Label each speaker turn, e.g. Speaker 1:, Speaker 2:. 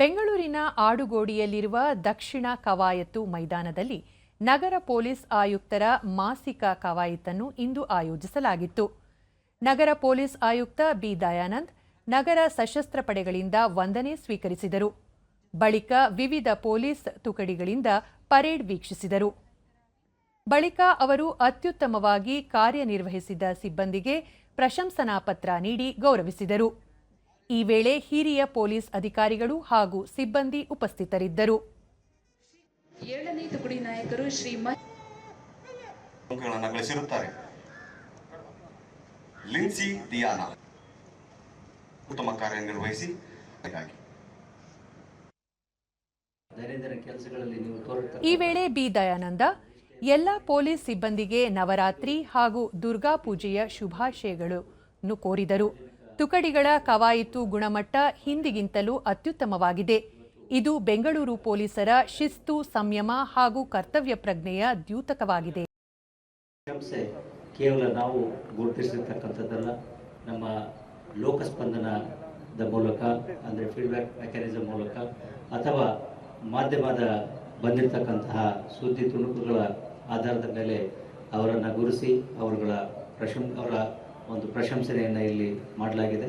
Speaker 1: ಬೆಂಗಳೂರಿನ ಆಡುಗೋಡಿಯಲ್ಲಿರುವ ದಕ್ಷಿಣ ಕವಾಯತ್ತು ಮೈದಾನದಲ್ಲಿ ನಗರ ಪೊಲೀಸ್ ಆಯುಕ್ತರ ಮಾಸಿಕ ಕವಾಯತನ್ನು ಇಂದು ಆಯೋಜಿಸಲಾಗಿತ್ತು. ನಗರ ಪೊಲೀಸ್ ಆಯುಕ್ತ ಬಿ. ದಯಾನಂದ್ ನಗರ ಸಶಸ್ತ್ರ ಪಡೆಗಳಿಂದ ವಂದನೆ ಸ್ವೀಕರಿಸಿದರು. ಬಳಿಕ ವಿವಿಧ ಪೊಲೀಸ್ ತುಕಡಿಗಳಿಂದ ಪರೇಡ್ ವೀಕ್ಷಿಸಿದರು. ಬಳಿಕ ಅವರು ಅತ್ಯುತ್ತಮವಾಗಿ ಕಾರ್ಯನಿರ್ವಹಿಸಿದ ಸಿಬ್ಬಂದಿಗೆ ಪ್ರಶಂಸನಾ ಪತ್ರ ನೀಡಿ ಗೌರವಿಸಿದರು. ಈ ವೇಳೆ ಹಿರಿಯ ಪೊಲೀಸ್ ಅಧಿಕಾರಿಗಳು ಹಾಗೂ ಸಿಬ್ಬಂದಿ ಉಪಸ್ಥಿತರಿದ್ದರು.
Speaker 2: ಏಳನೇ ತುಕಡಿ ನಾಯಕರು ಶ್ರೀ ಮ
Speaker 3: ಗಳಿಸಿರುತ್ತಾರೆ ಲಿನ್ಸಿ ದಿಯಾನಾ ಉತ್ತಮ ಕಾರ್ಯನಿರ್ವಹಿಸಿ
Speaker 1: ಈ ವೇಳೆ ಬಿ ದಯಾನಂದ ಎಲ್ಲ ಪೊಲೀಸ್ ಸಿಬ್ಬಂದಿಗೆ ನವರಾತ್ರಿ ಹಾಗೂ ದುರ್ಗಾ ಪೂಜೆಯ ಶುಭಾಶಯಗಳನ್ನು ಕೋರಿದರು. ತುಕಡಿಗಳ ಕವಾಯಿತು ಗುಣಮಟ್ಟ ಹಿಂದಿಗಿಂತಲೂ ಅತ್ಯುತ್ತಮವಾಗಿದೆ. ಇದು ಬೆಂಗಳೂರು ಪೊಲೀಸರ ಶಿಸ್ತು, ಸಂಯಮ ಹಾಗೂ ಕರ್ತವ್ಯ ಪ್ರಜ್ಞೆಯ ದ್ಯೂತಕವಾಗಿದೆ.
Speaker 4: ಕೇವಲ ನಾವು ಗುರುತಿಸಿರ್ತಕ್ಕಂಥದ್ದಲ್ಲ, ನಮ್ಮ ಲೋಕಸ್ಪಂದನದ ಮೂಲಕ, ಅಂದರೆ ಫೀಡ್ಬ್ಯಾಕ್ ಮೆಕ್ಯಾನಿಸಮ್ ಮೂಲಕ, ಅಥವಾ ಮಾಧ್ಯಮದ ಬಂದಿರತಕ್ಕಂತಹ ಸುದ್ದಿ ತುಣುಕುಗಳ ಆಧಾರದ ಮೇಲೆ ಅವರನ್ನು ಗುರುಸಿ, ಅವರುಗಳ ಪ್ರಶಂ, ಅವರ ಒಂದು ಪ್ರಶಂಸನೆಯನ್ನು ಇಲ್ಲಿ ಮಾಡಲಾಗಿದೆ.